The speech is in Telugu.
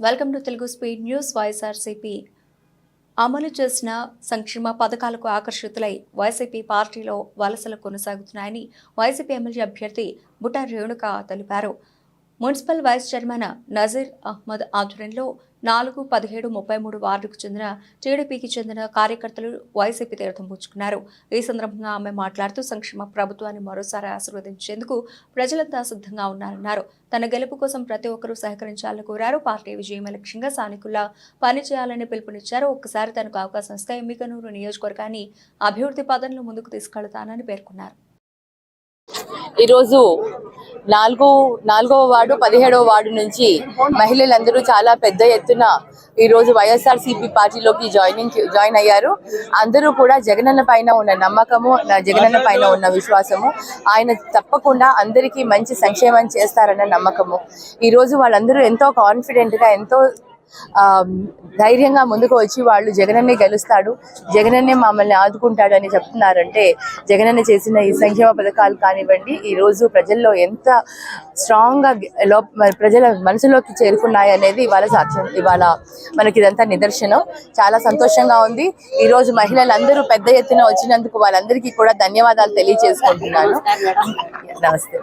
Welcome to Telugu speed news YSRCP. అమలు చేసిన సంక్షేమ పథకాలకు ఆకర్షితులై వైసీపీ పార్టీలో వలసలు కొనసాగుతున్నాయని వైసీపీ ఎమ్మెల్యే అభ్యర్థి బుట్ట రేణుక తెలిపారు. Municipal vice chairman Nazir Ahmed ఆధ్వర్యంలో నాలుగు పదిహేడు ముప్పై మూడు వార్డుకు చెందిన టీడీపీకి చెందిన కార్యకర్తలు వైసీపీ తీర్థం పుచ్చుకున్నారు. ఈ సందర్భంగా ఆమె మాట్లాడుతూ సంక్షేమ ప్రభుత్వాన్ని మరోసారి ఆశీర్వదించేందుకు ప్రజలంతా సిద్ధంగా ఉన్నారన్నారు. తన గెలుపు కోసం ప్రతి ఒక్కరూ సహకరించాలని కోరారు. పార్టీ విజయం లక్ష్యంగా సానికుల్లా పనిచేయాలని పిలుపునిచ్చారు. ఒక్కసారి తనకు అవకాశం ఇస్తే ఎమ్మికనూరు నియోజకవర్గాన్ని అభివృద్ధి పదంలో ముందుకు తీసుకెళ్తానని పేర్కొన్నారు. ఈరోజు నాలుగో నాలుగవ వార్డు పదిహేడవ వార్డు నుంచి మహిళలందరూ చాలా పెద్ద ఎత్తున ఈ రోజు వైఎస్ఆర్ సిపి పార్టీలోకి జాయినింగ్ జాయిన్ అయ్యారు. అందరూ కూడా జగనన్న పైన ఉన్న నమ్మకము నా జగనన్న పైన ఉన్న విశ్వాసము ఆయన తప్పకుండా అందరికీ మంచి సంక్షేమం చేస్తారన్న నమ్మకము. ఈ రోజు వాళ్ళందరూ ఎంతో కాన్ఫిడెంట్గా ఎంతో ధైర్యంగా ముందుకు వచ్చి వాళ్ళు జగనన్నే గెలుస్తాడు జగనన్నే మమ్మల్ని ఆదుకుంటాడు అని చెప్తున్నారంటే జగనన్న చేసిన ఈ సంక్షేమ పథకాలు కానివ్వండి ఈ రోజు ప్రజల్లో ఎంత స్ట్రాంగ్గా లో ప్రజల మనసులోకి చేరుకున్నాయి అనేది ఇవాళ సాక్ష్యం ఇవాళ మనకి ఇదంతా నిదర్శనం. చాలా సంతోషంగా ఉంది. ఈ రోజు మహిళలందరూ పెద్ద ఎత్తున వచ్చినందుకు వాళ్ళందరికీ కూడా ధన్యవాదాలు తెలియజేసుకుంటున్నాను. నమస్తే